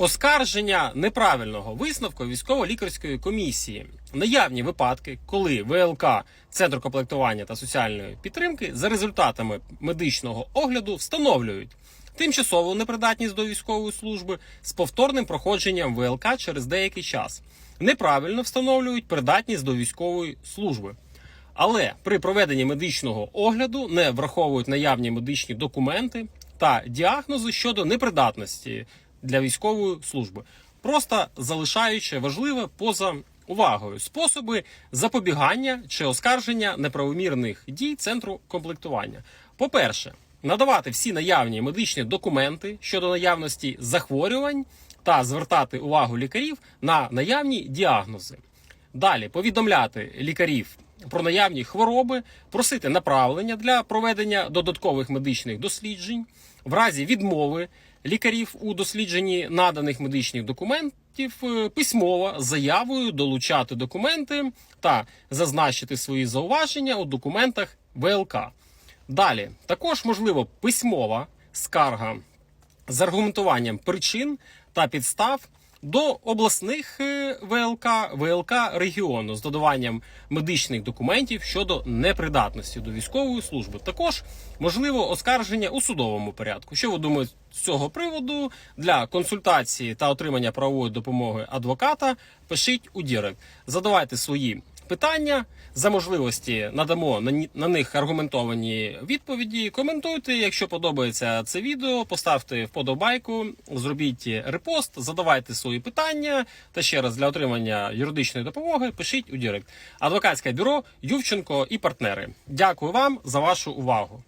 Оскарження неправильного висновку військово-лікарської комісії. Наявні випадки, коли ВЛК Центру комплектування та соціальної підтримки за результатами медичного огляду встановлюють тимчасову непридатність до військової служби з повторним проходженням ВЛК через деякий час. Неправильно встановлюють придатність до військової служби. Але при проведенні медичного огляду не враховують наявні медичні документи та діагнози щодо непридатності для військової служби, просто залишаючи важливе поза увагою способи запобігання чи оскарження неправомірних дій центру комплектування. По-перше, надавати всі наявні медичні документи щодо наявності захворювань та звертати увагу лікарів на наявні діагнози. Далі повідомляти лікарів про наявні хвороби, просити направлення для проведення додаткових медичних досліджень, в разі відмови лікарів у дослідженні наданих медичних документів е, письмово заявою долучати документи та зазначити свої зауваження у документах ВЛК. Далі також можливо письмова скарга з аргументуванням причин та підстав до обласних е, ВЛК, ВЛК регіону з додаванням медичних документів щодо непридатності до військової служби. Також можливо оскарження у судовому порядку. Що ви думаєте з цього приводу? Для консультації та отримання правової допомоги адвоката пишіть у Дірект. Задавайте свої питання. За можливості надамо на, них аргументовані відповіді. Коментуйте, якщо подобається це відео, поставте вподобайку, зробіть репост, задавайте свої питання. Та ще раз для отримання юридичної допомоги пишіть у Дірект. Адвокатське бюро Ювченко і партнери. Дякую вам за вашу увагу.